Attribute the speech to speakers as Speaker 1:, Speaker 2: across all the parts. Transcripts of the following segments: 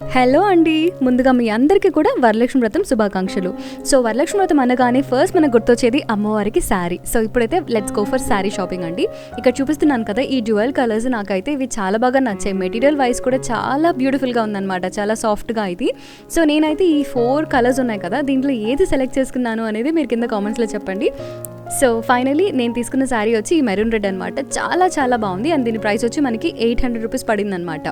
Speaker 1: Hello అండి. ముందుగా మీ అందరికీ కూడా వరలక్ష్మి వ్రతం శుభాకాంక్షలు. సో వరలక్ష్మి వ్రతం అనగానే ఫస్ట్ మనకు గుర్తొచ్చేది అమ్మవారికి శారీ. సో ఇప్పుడైతే let's go for sari shopping అండి. ఇక్కడ చూపిస్తున్నాను కదా ఈ డ్యువల్ కలర్స్ నాకైతే ఇవి చాలా బాగా నచ్చాయి. మెటీరియల్ వైస్ కూడా చాలా బ్యూటిఫుల్గా ఉందన్నమాట. చాలా సాఫ్ట్గా ఇది. సో నేనైతే ఈ ఫోర్ కలర్స్ ఉన్నాయి కదా దీంట్లో ఏది సెలెక్ట్ చేసుకున్నాను అనేది మీరు కింద కామెంట్స్లో చెప్పండి. సో ఫైనలీ నేను తీసుకున్న శారీ వచ్చి ఈ మెరూన్ రెడ్ అనమాట చాలా చాలా బాగుంది. అండ్ దీని ప్రైస్ వచ్చి మనకి ఎయిట్ హండ్రెడ్ రూపీస్ పడింది అనమాట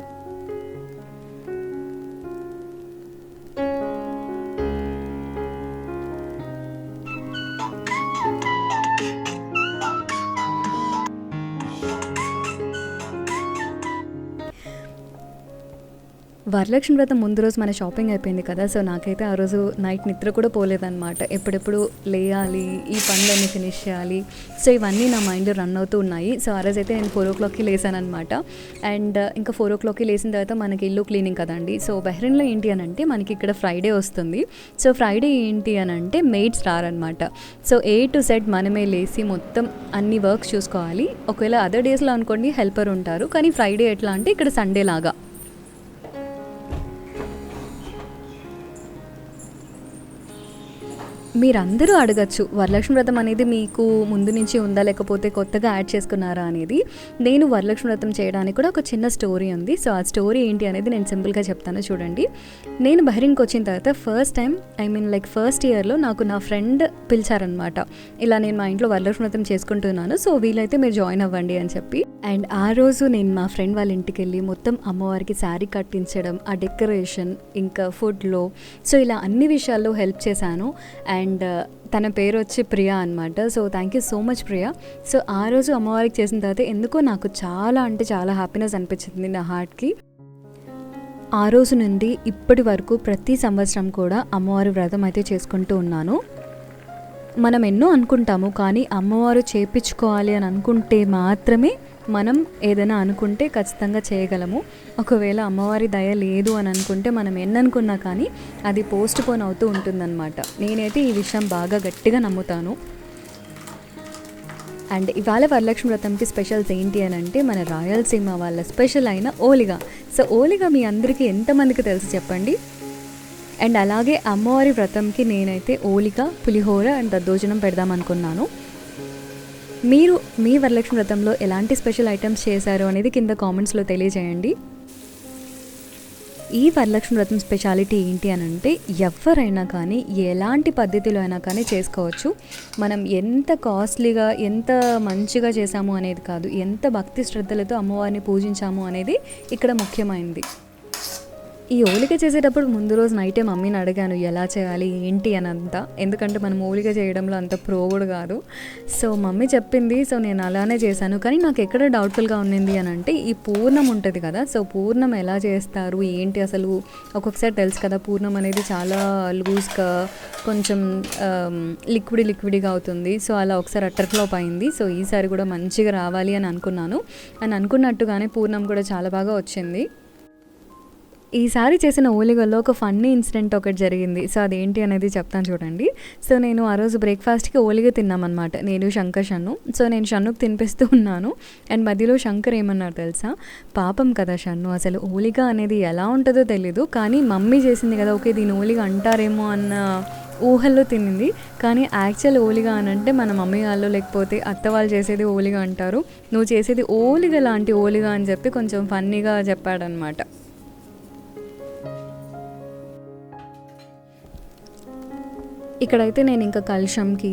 Speaker 1: వరలక్ష్మి వ్రతం ముందు రోజు మన షాపింగ్ అయిపోయింది కదా సో నాకైతే ఆ రోజు నైట్ నిద్ర కూడా పోలేదన్నమాట. ఎప్పుడెప్పుడు లేయాలి ఈ పనులన్నీ ఫినిష్ చేయాలి సో ఇవన్నీ నా మైండ్లో రన్ అవుతూ ఉన్నాయి. సో ఆ రోజు అయితే నేను ఫోర్ ఓ క్లాక్కి లేసానమాట అండ్ ఇంకా ఫోర్ ఓ క్లాక్కి లేసిన తర్వాత మనకి ఇల్లు క్లీనింగ్ కదండి సో బెహ్రెన్లో ఏంటి అని అంటే మనకి ఇక్కడ ఫ్రైడే వస్తుంది. సో ఫ్రైడే ఏంటి అని అంటే మెయిడ్స్ రారనమాట సో ఏ టు సెట్ మనమే లేసి మొత్తం అన్ని వర్క్స్ చూసుకోవాలి. ఒకవేళ అదర్ డేస్లో అనుకోండి హెల్పర్ ఉంటారు కానీ ఫ్రైడే ఎట్లా అంటే ఇక్కడ సండే లాగా మీరందరూ అడగచ్చు వరలక్ష్మి వ్రతం అనేది మీకు ముందు నుంచి ఉందా లేకపోతే కొత్తగా యాడ్ చేసుకున్నారా అనేది. నేను వరలక్ష్మి వ్రతం చేయడానికి కూడా ఒక చిన్న స్టోరీ ఉంది. సో ఆ స్టోరీ ఏంటి అనేది నేను సింపుల్గా చెప్తాను చూడండి. నేను బహ్రీన్కి వచ్చిన తర్వాత first time I mean like first ఇయర్లో నాకు నా ఫ్రెండ్ పిలిచారనమాట. ఇలా నేను మా ఇంట్లో వరలక్ష్మి వ్రతం చేసుకుంటున్నాను సో వీలైతే మీరు జాయిన్ అవ్వండి అని చెప్పి. అండ్ ఆ రోజు నేను మా ఫ్రెండ్ వాళ్ళ ఇంటికి వెళ్ళి మొత్తం అమ్మవారికి శారీ కట్టించడం ఆ డెకరేషన్ ఇంకా ఫుడ్లో. సో ఇలా అన్ని విషయాల్లో హెల్ప్ చేశాను. అండ్ అండ్ తన పేరు వచ్చి ప్రియా అనమాట so thank you so much Priya. So ఆ రోజు అమ్మవారికి చేసిన తర్వాత ఎందుకో నాకు చాలా అంటే చాలా హ్యాపీనెస్ అనిపించింది నా హార్ట్కి ఆ రోజు నుండి ఇప్పటి వరకు ప్రతి సంవత్సరం కూడా అమ్మవారి వ్రతం అయితే చేసుకుంటూ ఉన్నాను. మనం ఎన్నో అనుకుంటాము కానీ అమ్మవారు చేపించుకోవాలి అని అనుకుంటే మాత్రమే మనం ఏదైనా అనుకుంటే ఖచ్చితంగా చేయగలము. ఒకవేళ అమ్మవారి దయ లేదు అని అనుకుంటే మనం ఎన్ననుకున్నా కానీ అది పోస్ట్ పోన్ అవుతూ ఉంటుందన్నమాట. నేనైతే ఈ విషయం బాగా గట్టిగా నమ్ముతాను. అండ్ ఇవాళ వరలక్ష్మి వ్రతంకి స్పెషల్స్ ఏంటి అని అంటే మన రాయలసీమ వాళ్ళ స్పెషల్ అయిన ఓలిగా. సో ఓలిగా మీ అందరికీ ఎంతమందికి తెలుసు చెప్పండి? అండ్ అలాగే అమ్మవారి వ్రతంకి నేనైతే ఓలిక పులిహోర అండ్ దద్దోజనం పెడదాం అనుకున్నాను. మీరు మీ వరలక్ష్మి వ్రతంలో ఎలాంటి స్పెషల్ ఐటమ్స్ చేశారు అనేది కింద కామెంట్స్లో తెలియజేయండి. ఈ వరలక్ష్మి వ్రతం స్పెషాలిటీ ఏంటి అని అంటే ఎవరైనా కానీ ఎలాంటి పద్ధతిలో అయినా కానీ చేసుకోవచ్చు. మనం ఎంత కాస్ట్లీగా ఎంత మంచిగా చేసాము అనేది కాదు ఎంత భక్తి శ్రద్ధలతో అమ్మవారిని పూజించాము అనేది ఇక్కడ ముఖ్యమైనది ఈ ఓలిక చేసేటప్పుడు ముందు రోజు నైటే మమ్మీని అడిగాను ఎలా చేయాలి? ఏంటి? అని అంతా ఎందుకంటే మనం ఓలిక చేయడంలో అంత ప్రో కాదు. సో మమ్మీ చెప్పింది సో నేను అలానే చేశాను. కానీ నాకు ఎక్కడ డౌట్ఫుల్గా ఉన్నింది? అని అంటే ఈ పూర్ణం ఉంటుంది కదా సో పూర్ణం ఎలా చేస్తారు? ఏంటి అసలు? ఒక్కొక్కసారి తెలుసు కదా పూర్ణం అనేది చాలా లూజ్గా కొంచెం లిక్విడ్ లిక్విడ్గా అవుతుంది. సో అలా ఒకసారి అట్టర్ఫ్లోప్ అయింది. సో ఈసారి కూడా మంచిగా రావాలి అని అనుకున్నాను. అని అనుకున్నట్టుగానే పూర్ణం కూడా చాలా బాగా వచ్చింది. ఈసారి చేసిన ఓలిగల్లో ఒక ఫన్నీ ఇన్సిడెంట్ ఒకటి జరిగింది. సో అదేంటి అనేది చెప్తాను చూడండి. సో నేను ఆ రోజు బ్రేక్ఫాస్ట్కి ఓలిగ తిన్నామన్నమాట. నేను శంకర్ షన్ను. సో నేను షన్నుకు తినిపిస్తూ ఉన్నాను. అండ్ మధ్యలో శంకర్ ఏమన్నారు తెలుసా? పాపం కదా షన్ను అసలు ఓలిగ అనేది ఎలా ఉంటుందో తెలీదు. కానీ మమ్మీ చేసింది కదా ఓకే దీని ఓలిగ అంటారేమో అన్న ఊహల్లో తినింది. కానీ యాక్చువల్ ఓలిగా అని అంటే మన మమ్మీ వాళ్ళు లేకపోతే అత్త వాళ్ళు చేసేది ఓలిగా అంటారు. నువ్వు చేసేది ఓలిగ లాంటి ఓలిగా అని చెప్పి కొంచెం ఫన్నీగా చెప్పాడనమాట ఇక్కడైతే నేను ఇంకా కలుషంకి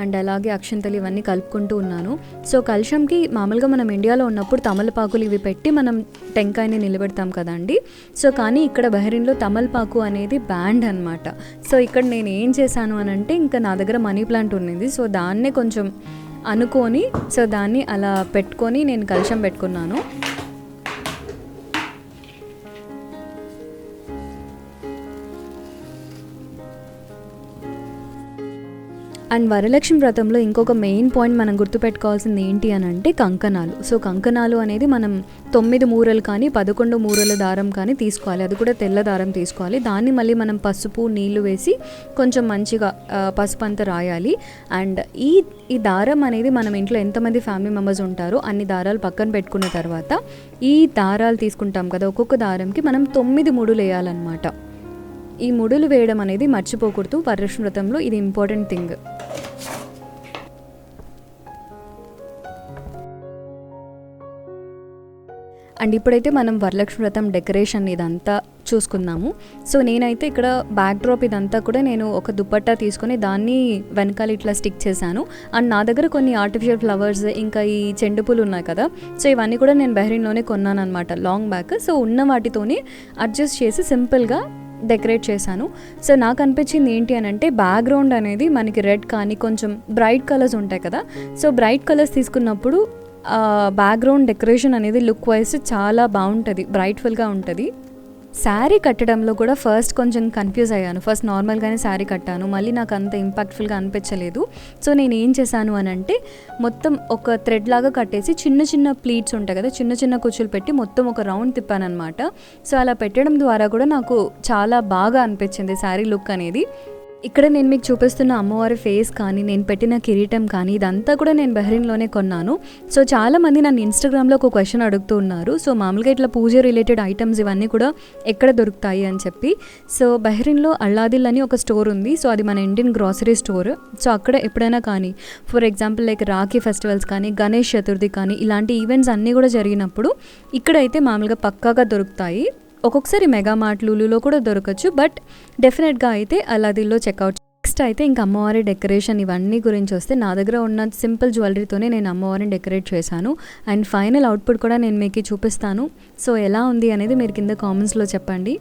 Speaker 1: అండ్ అలాగే అక్షంతలు ఇవన్నీ కలుపుకుంటూ ఉన్నాను. సో కలుషంకి మామూలుగా మనం ఇండియాలో ఉన్నప్పుడు తమలపాకులు ఇవి పెట్టి మనం టెంకాయని నిలబెడతాం కదండి. సో కానీ ఇక్కడ బహ్రీన్లో తమలపాకు అనేది బ్యాండ్ అనమాట సో ఇక్కడ నేను ఏం చేశాను అని అంటే ఇంకా నా దగ్గర మనీ ప్లాంట్ ఉన్నింది. సో దాన్నే కొంచెం అనుకొని సో దాన్ని అలా పెట్టుకొని నేను కలుషం పెట్టుకున్నాను. అండ్ వరలక్ష్మి వ్రతంలో ఇంకొక మెయిన్ పాయింట్ మనం గుర్తుపెట్టుకోవాల్సింది ఏంటి అని అంటే కంకణాలు. సో కంకణాలు అనేది మనం తొమ్మిది మూరలు కానీ పదకొండు మూరల దారం కానీ తీసుకోవాలి. అది కూడా తెల్ల దారం తీసుకోవాలి. దాన్ని మళ్ళీ మనం పసుపు నీళ్ళు వేసి కొంచెం మంచిగా పసుపు అంతా రాయాలి. అండ్ ఈ ఈ దారం అనేది మనం ఇంట్లో ఎంతమంది ఫ్యామిలీ మెంబర్స్ ఉంటారో అన్ని దారాలు పక్కన పెట్టుకున్న తర్వాత ఈ దారాలు తీసుకుంటాం కదా ఒక్కొక్క దారంకి మనం తొమ్మిది ముడులు వేయాలన్నమాట. ఈ ముడులు వేయడం అనేది మర్చిపోకూడదు. వరలక్ష్మి వ్రతంలో ఇది ఇంపార్టెంట్ థింగ్ అండ్ ఇప్పుడైతే మనం వరలక్ష్మి వ్రతం డెకరేషన్ ఇదంతా చూసుకుందాము. సో నేనైతే ఇక్కడ బ్యాక్ డ్రాప్ ఇదంతా కూడా నేను ఒక దుపట్టా తీసుకొని దాన్ని వెనకాల ఇట్లా స్టిక్ చేశాను. అండ్ నా దగ్గర కొన్ని ఆర్టిఫిషియల్ ఫ్లవర్స్ ఇంకా ఈ చెండు పూలు ఉన్నాయి కదా. సో ఇవన్నీ కూడా నేను బెహ్రీన్లోనే కొన్నాను అనమాట లాంగ్ బ్యాక్ సో ఉన్న వాటితోనే అడ్జస్ట్ చేసి సింపుల్గా డెకరేట్ చేశాను. సో నాకు అనిపించింది ఏంటి అని అంటే బ్యాక్గ్రౌండ్ అనేది మనకి రెడ్ కానీ కొంచెం బ్రైట్ కలర్స్ ఉంటాయి కదా. సో బ్రైట్ కలర్స్ తీసుకున్నప్పుడు బ్యాక్గ్రౌండ్ డెకరేషన్ అనేది లుక్ వైజ్ చాలా బాగుంటుంది బ్రైట్ఫుల్గా ఉంటుంది. శారీ కట్టడంలో కూడా ఫస్ట్ కొంచెం కన్ఫ్యూజ్ అయ్యాను. ఫస్ట్ నార్మల్గానే శారీ కట్టాను. మళ్ళీ నాకు అంత ఇంపాక్ట్ఫుల్గా అనిపించలేదు. సో నేను ఏం చేశాను అని అంటే మొత్తం ఒక థ్రెడ్ లాగా కట్టేసి చిన్న చిన్న ప్లీట్స్ ఉంటాయి కదా చిన్న చిన్న కుచ్చులు పెట్టి మొత్తం ఒక రౌండ్ తిప్పాను సో అలా పెట్టడం ద్వారా కూడా నాకు చాలా బాగా అనిపించింది శారీ లుక్ అనేది. ఇక్కడ నేను మీకు చూపిస్తున్న అమ్మవారి ఫేస్ కానీ నేను పెట్టిన కిరీటం కానీ ఇదంతా కూడా నేను బెహ్రీన్లోనే కొన్నాను. సో చాలామంది నన్ను ఇన్స్టాగ్రామ్లో ఒక క్వశ్చన్ అడుగుతూ ఉన్నారు. సో మామూలుగా ఇట్లా పూజ రిలేటెడ్ ఐటమ్స్ ఇవన్నీ కూడా ఎక్కడ దొరుకుతాయి అని చెప్పి. సో బెహ్రీన్లో అల్లాదిల్ అని ఒక స్టోర్ ఉంది. సో అది మన ఇండియన్ గ్రాసరీ స్టోర్ సో అక్కడ ఎప్పుడైనా కానీ for example like Rakhi festivals కానీ గణేష్ చతుర్థి కానీ ఇలాంటి ఈవెంట్స్ అన్నీ కూడా జరిగినప్పుడు ఇక్కడైతే మామూలుగా పక్కాగా దొరుకుతాయి. ఒక్కొక్కసారి మెగా మార్ట్ లూలులో కూడా దొరకచ్చు బట్ డెఫినెట్గా అయితే అలాదిల్లో చెక్అవుట్ నెక్స్ట్ అయితే ఇంకా అమ్మవారి డెకరేషన్ ఇవన్నీ గురించి వస్తే నా దగ్గర ఉన్న సింపుల్ జ్యువెలరీతోనే నేను అమ్మవారిని డెకరేట్ చేశాను. అండ్ ఫైనల్ అవుట్పుట్ కూడా నేను మీకు చూపిస్తాను. సో ఎలా ఉంది అనేది మీరు కింద కామెంట్స్లో చెప్పండి.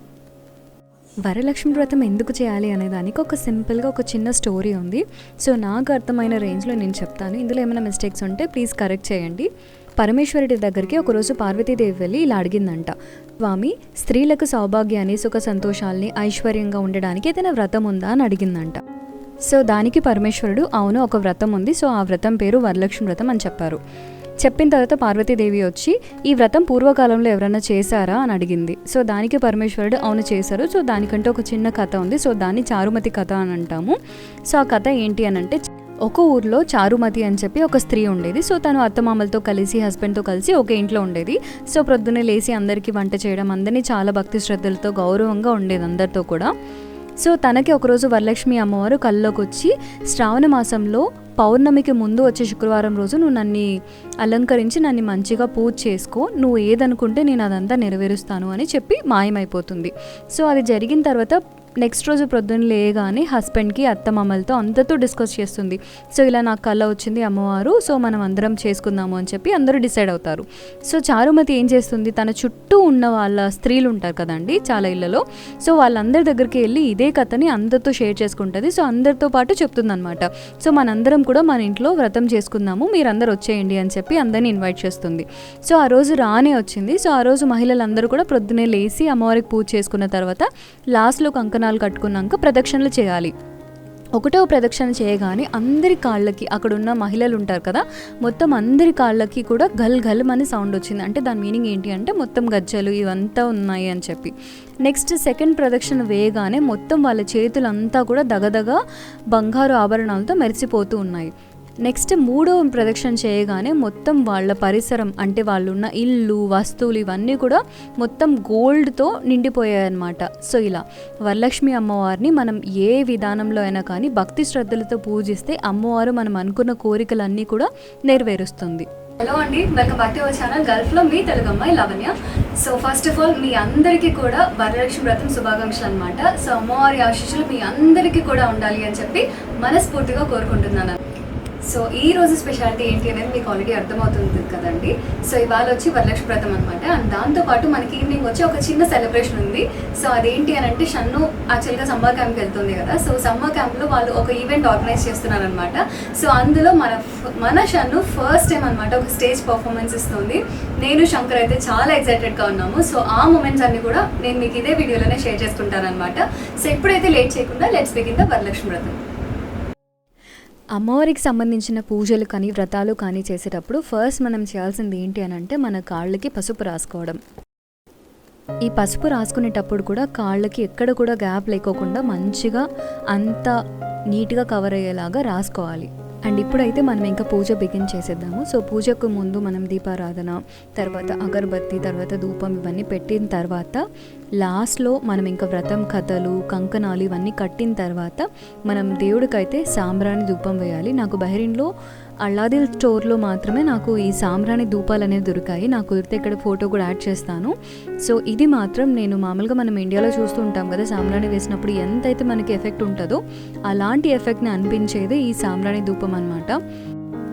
Speaker 1: వరలక్ష్మి వ్రతం ఎందుకు చేయాలి అనే దానికి ఒక సింపుల్గా ఒక చిన్న స్టోరీ ఉంది. సో నాకు అర్థమైన రేంజ్లో నేను చెప్తాను. ఇందులో ఏమైనా మిస్టేక్స్ ఉంటే ప్లీజ్ కరెక్ట్ చేయండి. పరమేశ్వరుడి దగ్గరికి ఒకరోజు పార్వతీదేవి వెళ్ళి ఇలా అడిగిందంట స్వామి స్త్రీలకు సౌభాగ్యాన్ని సుఖ సంతోషాల్ని ఐశ్వర్యంగా ఉండడానికి ఏదైనా వ్రతం ఉందా? అని అడిగిందంట. సో దానికి పరమేశ్వరుడు అవును ఒక వ్రతం ఉంది. సో ఆ వ్రతం పేరు వరలక్ష్మి వ్రతం అని చెప్పారు. చెప్పిన తర్వాత పార్వతీదేవి వచ్చి ఈ వ్రతం పూర్వకాలంలో ఎవరైనా చేశారా? అని అడిగింది. సో దానికి పరమేశ్వరుడు అవును చేశారు. సో దానికంటే ఒక చిన్న కథ ఉంది. సో దాన్ని చారుమతి కథ అని అంటాము. సో ఆ కథ ఏంటి అని అంటే ఒక ఊర్లో చారుమతి అని చెప్పి ఒక స్త్రీ ఉండేది. సో తను అత్తమామలతో కలిసి హస్బెండ్తో కలిసి ఒకే ఇంట్లో ఉండేది. సో ప్రొద్దునే లేచి అందరికీ వంట చేయడం అందరినీ చాలా భక్తి శ్రద్ధలతో గౌరవంగా ఉండేది అందరితో కూడా. సో తనకి ఒకరోజు వరలక్ష్మి అమ్మవారు కల్లోకి వచ్చి శ్రావణ మాసంలో పౌర్ణమికి ముందు వచ్చే శుక్రవారం రోజు నువ్వు నన్ను అలంకరించి నన్ను మంచిగా పూజ చేసుకో. నువ్వు ఏదనుకుంటే నేను అదంతా నెరవేరుస్తాను అని చెప్పి మాయమైపోతుంది. సో అది జరిగిన తర్వాత నెక్స్ట్ రోజు ప్రొద్దున లేగానే హస్బెండ్కి అత్తమామలతో అందరితో డిస్కస్ చేస్తుంది. సో ఇలా నాకు కళ్ళ వచ్చింది అమ్మవారు సో మనం అందరం చేసుకుందాము అని చెప్పి అందరూ డిసైడ్ అవుతారు. సో చారుమతి ఏం చేస్తుంది? తన చుట్టూ ఉన్న వాళ్ళ స్త్రీలు ఉంటారు కదండి చాలా ఇళ్ళలో. సో వాళ్ళందరి దగ్గరికి వెళ్ళి ఇదే కథని అందరితో షేర్ చేసుకుంటుంది. సో అందరితో పాటు చెప్తుంది అనమాట సో మనందరం కూడా మన ఇంట్లో వ్రతం చేసుకుందాము మీరందరూ వచ్చేయండి అని చెప్పి అందరిని ఇన్వైట్ చేస్తుంది. సో ఆ రోజు రానే వచ్చింది. సో ఆ రోజు మహిళలందరూ కూడా ప్రొద్దునే లేచి అమ్మవారికి పూజ చేసుకున్న తర్వాత లాస్ట్లో కంకణాలు కట్టుకున్నాక ప్రదక్షిణలు చేయాలి. ఒకటో ప్రదక్షిణ చేయగానే అందరి కాళ్ళకి అక్కడ ఉన్న మహిళలు ఉంటారు కదా మొత్తం అందరి కాళ్ళకి కూడా గల్ గల్ అని సౌండ్ వచ్చింది. అంటే దాని మీనింగ్ ఏంటి అంటే మొత్తం గజ్జలు ఇవంతా ఉన్నాయి అని చెప్పి. నెక్స్ట్ సెకండ్ ప్రదక్షిణ వేయగానే మొత్తం వాళ్ళ చేతులంతా కూడా దగదగ బంగారు ఆభరణాలతో మెరిసిపోతూ ఉన్నాయి. నెక్స్ట్ మూడో ప్రదక్షిణ చేయగానే మొత్తం వాళ్ళ పరిసరం అంటే వాళ్ళు ఉన్న ఇల్లు వస్తువులు ఇవన్నీ కూడా మొత్తం గోల్డ్తో నిండిపోయాయన్నమాట. సో ఇలా వరలక్ష్మి అమ్మవారిని మనం ఏ విధానంలో అయినా కానీ భక్తి శ్రద్ధలతో పూజిస్తే అమ్మవారు మనం అనుకున్న కోరికలన్నీ కూడా నెరవేరుస్తుంది. హలో అండి welcome back to our channel. గల్ఫ్లో మీ తెలుగు అమ్మాయి Lavanya. So first of all మీ అందరికీ కూడా వరలక్ష్మి వ్రతం శుభాకాంక్షలు అనమాట సో అమ్మవారి ఆశీస్సులు మీ అందరికీ కూడా ఉండాలి అని చెప్పి మనస్ఫూర్తిగా కోరుకుంటున్నాను. సో ఈ రోజు స్పెషాలిటీ ఏంటి అనేది మీకు ఆల్రెడీ అర్థమవుతుంది కదండి. సో ఇవాళ వచ్చి వరలక్ష్మి వ్రతం అనమాట అండ్ దాంతోపాటు మనకి ఈవినింగ్ వచ్చి ఒక చిన్న సెలబ్రేషన్ ఉంది. సో అదేంటి అని అంటే షన్ను యాక్చువల్గా సమ్మర్ క్యాంప్కి వెళ్తుంది కదా. సో సమ్మర్ క్యాంప్లో వాళ్ళు ఒక ఈవెంట్ ఆర్గనైజ్ చేస్తున్నారనమాట సో అందులో మన మన షన్ను ఫస్ట్ టైం అనమాట ఒక స్టేజ్ పర్ఫార్మెన్స్ ఇస్తుంది. నేను శంకర్ అయితే చాలా ఎక్సైటెడ్గా ఉన్నాము. సో ఆ మూమెంట్స్ అన్ని కూడా నేను మీకు ఇదే వీడియోలోనే షేర్ చేసుకుంటాను అనమాట సో ఇప్పుడైతే లేట్ చేయకుండా లెట్స్ బిగిన్ ద వరలక్ష్మి వ్రతం అమ్మవారికి సంబంధించిన పూజలు కానీ వ్రతాలు కానీ చేసేటప్పుడు ఫస్ట్ మనం చేయాల్సింది ఏంటి అని అంటే మన కాళ్ళకి పసుపు రాసుకోవడం. ఈ పసుపు రాసుకునేటప్పుడు కూడా కాళ్ళకి ఎక్కడ కూడా గ్యాప్ లేకోకుండా మంచిగా అంత నీట్గా కవర్ అయ్యేలాగా రాసుకోవాలి. అండ్ ఇప్పుడైతే మనం ఇంకా పూజ బిగిన్ చేసేద్దాము. సో పూజకు ముందు మనం దీపారాధన తర్వాత అగరబత్తి తర్వాత ధూపం ఇవన్నీ పెట్టిన తర్వాత లాస్ట్లో మనం ఇంకా వ్రతం కథలు కంకణాలు ఇవన్నీ కట్టిన తర్వాత మనం దేవుడికైతే సాంబ్రాణి ధూపం వేయాలి. నాకు బహరీన్లో అల్లాదిల్ స్టోర్లో మాత్రమే నాకు ఈ సాంబ్రాణి ధూపాలు అనేవి దొరికాయి. నాకు కుదిరితే ఇక్కడ ఫోటో కూడా యాడ్ చేస్తాను. సో ఇది మాత్రం నేను మామూలుగా మనం ఇండియాలో చూస్తూ ఉంటాం కదా సాంబ్రాణి వేసినప్పుడు ఎంతైతే మనకి ఎఫెక్ట్ ఉంటుందో అలాంటి ఎఫెక్ట్ని అనిపించేది ఈ సాంబ్రాణి ధూపం అనమాట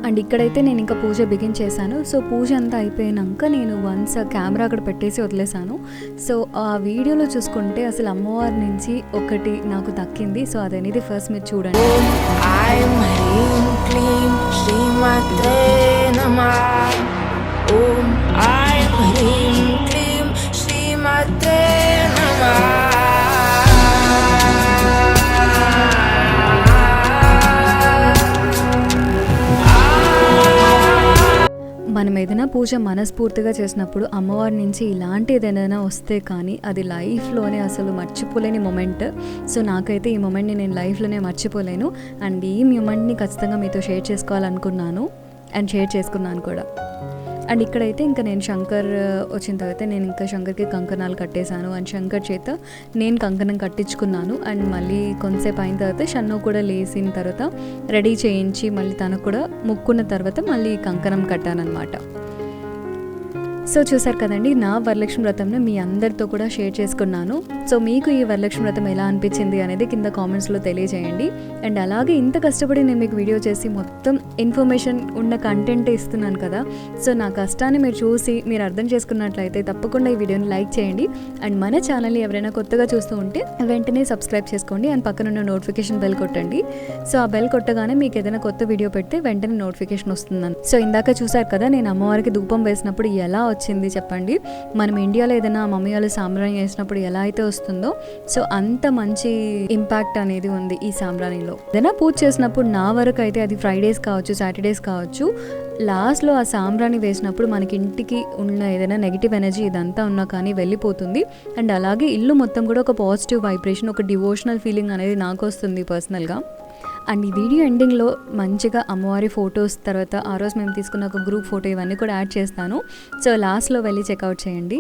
Speaker 1: అండ్ ఇక్కడైతే నేను ఇంకా పూజ బిగిన్ చేశాను. సో పూజ అంతా అయిపోయినాక నేను వన్స్ కెమెరా అక్కడ పెట్టేసి వదిలేశాను. సో ఆ వీడియోలో చూసుకుంటే అసలు అమ్మవారి నుంచి ఒకటి నాకు దక్కింది. సో అదనేది ఫస్ట్ మీరు చూడండి.
Speaker 2: ఐం హ్రీం క్లీం శ్రీమాత్రే నమః.
Speaker 1: మనం ఏదైనా పూజ మనస్ఫూర్తిగా చేసినప్పుడు అమ్మవారి నుంచి ఇలాంటిది ఏదైనా వస్తే కానీ అది లైఫ్లోనే అసలు మర్చిపోలేని మూమెంట్. సో నాకైతే ఈ మూమెంట్ని నేను లైఫ్లోనే మర్చిపోలేను. అండ్ ఈ మూమెంట్ని ఖచ్చితంగా మీతో షేర్ చేసుకోవాలనుకున్నాను. అండ్ షేర్ చేసుకున్నాను కూడా. అండ్ ఇక్కడైతే ఇంకా నేను శంకర్ వచ్చిన తర్వాత నేను ఇంకా శంకర్కి కంకణాలు కట్టేశాను. అండ్ శంకర్ చేత నేను కంకణం కట్టించుకున్నాను. అండ్ మళ్ళీ కొంతసేపు అయిన తర్వాత షన్ను కూడా లేచిన తర్వాత రెడీ చేయించి మళ్ళీ తనకు కూడా ముక్కున్న తర్వాత మళ్ళీ కంకణం కట్టానమాట సో చూసారు కదండి నా వరలక్ష్మి వ్రతంను మీ అందరితో కూడా షేర్ చేసుకున్నాను. సో మీకు ఈ వరలక్ష్మి వ్రతం ఎలా అనిపించింది అనేది కింద కామెంట్స్లో తెలియజేయండి. అండ్ అలాగే ఇంత కష్టపడి నేను మీకు వీడియో చేసి మొత్తం ఇన్ఫర్మేషన్ ఉన్న కంటెంట్ ఇస్తున్నాను కదా సో నా కష్టాన్ని మీరు చూసి మీరు అర్థం చేసుకున్నట్లయితే తప్పకుండా ఈ వీడియోని లైక్ చేయండి. అండ్ మన ఛానల్ని ఎవరైనా కొత్తగా చూస్తూ ఉంటే వెంటనే సబ్స్క్రైబ్ చేసుకోండి అండ్ పక్కన ఉన్న నోటిఫికేషన్ బెల్ కొట్టండి. సో ఆ బెల్ కొట్టగానే మీకు ఏదైనా కొత్త వీడియో పెడితే వెంటనే నోటిఫికేషన్ వస్తుందని. సో ఇందాక చూసారు కదా నేను అమ్మవారికి ధూపం వేసినప్పుడు ఎలా వచ్చింది చెప్పండి. మనం ఇండియాలో ఏదైనా మమ్మీ వాళ్ళు సాంబ్రాణి వేసినప్పుడు ఎలా అయితే వస్తుందో సో అంత మంచి ఇంపాక్ట్ అనేది ఉంది ఈ సాంబ్రాణిలో. ఏదైనా పూజ చేసినప్పుడు నా వరకు అయితే అది ఫ్రైడేస్ కావచ్చు సాటర్డేస్ కావచ్చు లాస్ట్లో ఆ సాంబ్రాణి వేసినప్పుడు మనకి ఇంటికి ఉన్న ఏదైనా నెగిటివ్ ఎనర్జీ ఇదంతా ఉన్నా కానీ వెళ్ళిపోతుంది. అండ్ అలాగే ఇల్లు మొత్తం కూడా ఒక పాజిటివ్ వైబ్రేషన్ ఒక డివోషనల్ ఫీలింగ్ అనేది నాకు వస్తుంది పర్సనల్గా అండ్ ఈ వీడియో ఎండింగ్లో మంచిగా అమ్మవారి ఫొటోస్ తర్వాత ఆ రోజు మేము తీసుకున్న ఒక గ్రూప్ ఫోటో ఇవన్నీ కూడా యాడ్ చేస్తాను. సో లాస్ట్లో వెళ్ళి చెక్అవుట్ చేయండి.